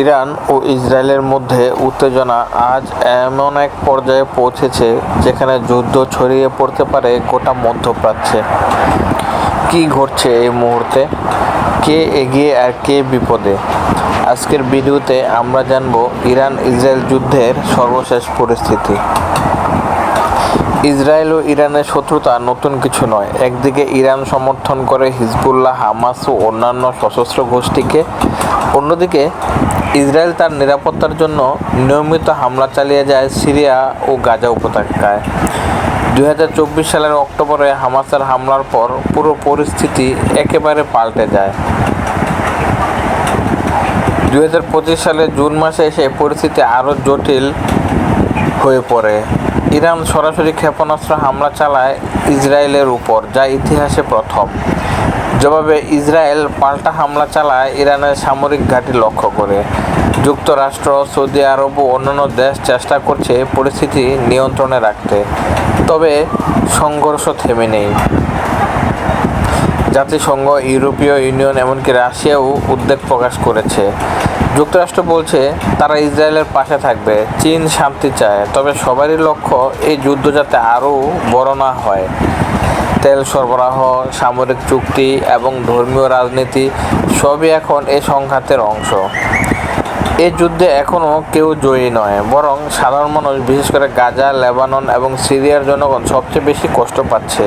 Iran ও ইসরায়েলের মধ্যে উত্তেজনা আজ এমন এক পর্যায়ে পৌঁছেছে যেখানে যুদ্ধ ছড়িয়ে পড়তে পারে গোটা মধ্যপ্রাচ্যে। কী ঘটছে এই মুহূর্তে? কে এগিয়ে আর কে বিপদে? আজকের ভিডিওতে আমরা জানব ইরান ইসরায়েল যুদ্ধের সর্বশেষ পরিস্থিতি। ইসরায়েল ও ইরানের শত্রুতা নতুন কিছু নয়। একদিকে ইরান সমর্থন করে হিজবুল্লাহ, হামাস ও অন্যান্য সশস্ত্র গোষ্ঠীকে, অন্যদিকে ইসরায়েল তার নিরাপত্তার জন্য নিয়মিত হামলা চালিয়ে যায় সিরিয়া ও গাজা উপত্যকায়। দুই হাজার চব্বিশ সালের অক্টোবরে হামাসের হামলার পর পুরো পরিস্থিতি একেবারে পাল্টে যায়। দুই হাজার পঁচিশ সালের জুন মাসে এসে পরিস্থিতি আরও জটিল হয়ে পড়ে। ইরান সরাসরি ক্ষেপণাস্ত্র হামলা চালায় ইসরায়েলের উপর, যা ইতিহাসে প্রথম। জবাবে ইসরায়েল পাল্টা হামলা চালায় ইরানের সামরিক ঘাঁটি লক্ষ্য করে। যুক্তরাষ্ট্র, সৌদি আরব ও অন্যান্য দেশ চেষ্টা করছে পরিস্থিতি নিয়ন্ত্রণে রাখতে, তবে সংঘর্ষ থেমে নেই। জাতিসংঘ, ইউরোপীয় ইউনিয়ন এমনকি রাশিয়াও উদ্বেগ প্রকাশ করেছে। যুক্তরাষ্ট্র বলছে, তারা ইসরায়েলের পাশে থাকবে, চীন শান্তি চায়, তবে সবারই লক্ষ্য এই যুদ্ধ যাতে আরও বড় না হয়। তেল সরবরাহ, সামরিক চুক্তি এবং ধর্মীয় রাজনীতি সবই এখন এ সংঘাতের অংশ। এই যুদ্ধে এখনও কেউ জয়ী নয়, বরং সাধারণ মানুষ, বিশেষ করে গাজা, লেবানন এবং সিরিয়ার জনগণ সবচেয়ে বেশি কষ্ট পাচ্ছে।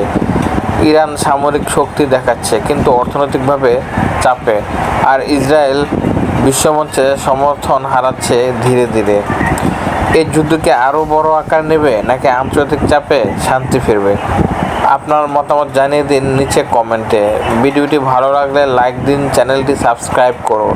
ইরান সামরিক শক্তি দেখাচ্ছে, কিন্তু অর্থনৈতিকভাবে চাপে, আর ইসরায়েল বিশ্বমঞ্চে সমর্থন হারাচ্ছে ধীরে ধীরে। এই যুদ্ধকে আরও বড় আকার নেবে, নাকি আন্তর্জাতিক চাপে শান্তি ফিরবে? আপনার মতামত জানিয়ে দিন নিচে কমেন্টে। ভিডিওটি ভালো লাগলে লাইক দিন চ্যানেলটি সাবস্ক্রাইব করুন।